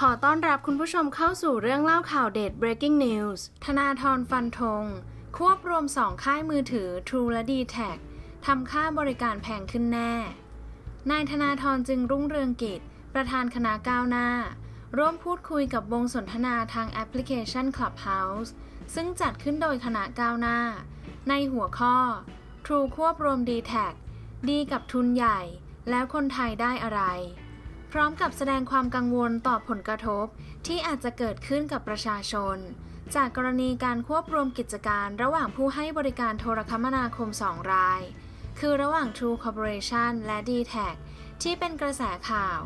ขอต้อนรับคุณผู้ชมเข้าสู่เรื่องเล่าข่าวเด็ด breaking news ธนาธรฟันธงควบรวม 2 ค่ายมือถือ True และ d t แททำค่าบริการแพงขึ้นแน่ นายธนาธรจึงรุ่งเรืองกิจ ประธานคณะก้าวหน้า ร่วมพูดคุยกับวงสนทนาทางแอปพลิเคชัน Clubhouse ซึ่งจัดขึ้นโดยคณะก้าวหน้า ในหัวข้อ True ควบรวม d t แทดีกับทุนใหญ่ แล้วคนไทยได้อะไร พร้อมกับแสดงความกังวลต่อผลกระทบ ที่อาจจะเกิดขึ้นกับประชาชน จากกรณีการควบรวมกิจการระหว่างผู้ให้บริการโทรคมนาคม 2 ราย คือระหว่าง True Corporation และ d t แทที่เป็นกระแสข่าว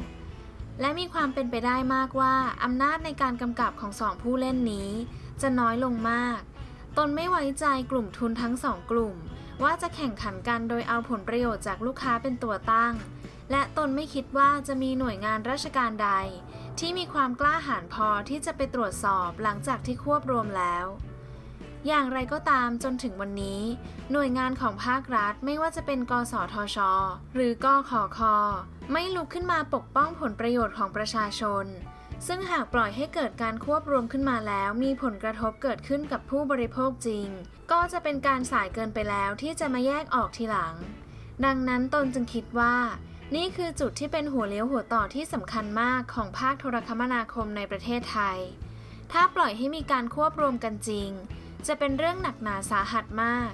และมีความเป็นไปได้มากว่า อำนาจในการกำกับของสองผู้เล่นนี้ จะน้อยลงมาก ตนไม่ไว้ใจกลุ่มทุนทั้งสองกลุ่ม ว่าจะแข่งขันกันโดยเอาผลประโยชน์จากลูกค้าเป็นตัวตั้ง และตนไม่คิดว่าจะมีหน่วยงานราชการใด ที่มีความกล้าหาญพอที่จะไปตรวจสอบหลังจากที่ควบรวมแล้ว อย่างไรก็ตามจนถึงวันนี้ หน่วยงานของภาครัฐไม่ว่าจะเป็นกสทช หรือกขอคไม่ลุกขึ้นมาปกป้องผลประโยชน์ของประชาชน ซึ่งหากปล่อยให้เกิดการควบรวมขึ้นมาแล้ว มีผลกระทบเกิดขึ้นกับผู้บริโภคจริง ก็จะเป็นการสายเกินไปแล้วที่จะมาแยกออกทีหลัง ดังนั้นตนจึงคิดว่า นี่คือจุดที่เป็นหัวเลี้ยวหัวต่อที่สำคัญมากของภาคโทรคมนาคมในประเทศไทย ถ้าปล่อยให้มีการควบรวมกันจริง จะเป็นเรื่องหนักหนาสาหัสมาก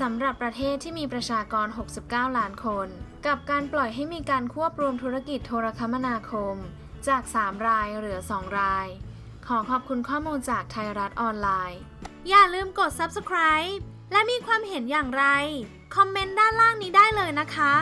สำหรับประเทศที่มีประชากร 69 ล้านคน กับการปล่อยให้มีการควบรวมธุรกิจโทรคมนาคม จาก 3 รายเหลือ 2 ราย ขอขอบคุณข้อมูลจากไทยรัฐออนไลน์ อย่าลืมกด subscribe และมีความเห็นอย่างไร คอมเมนต์ด้านล่างนี้ได้เลยนะคะ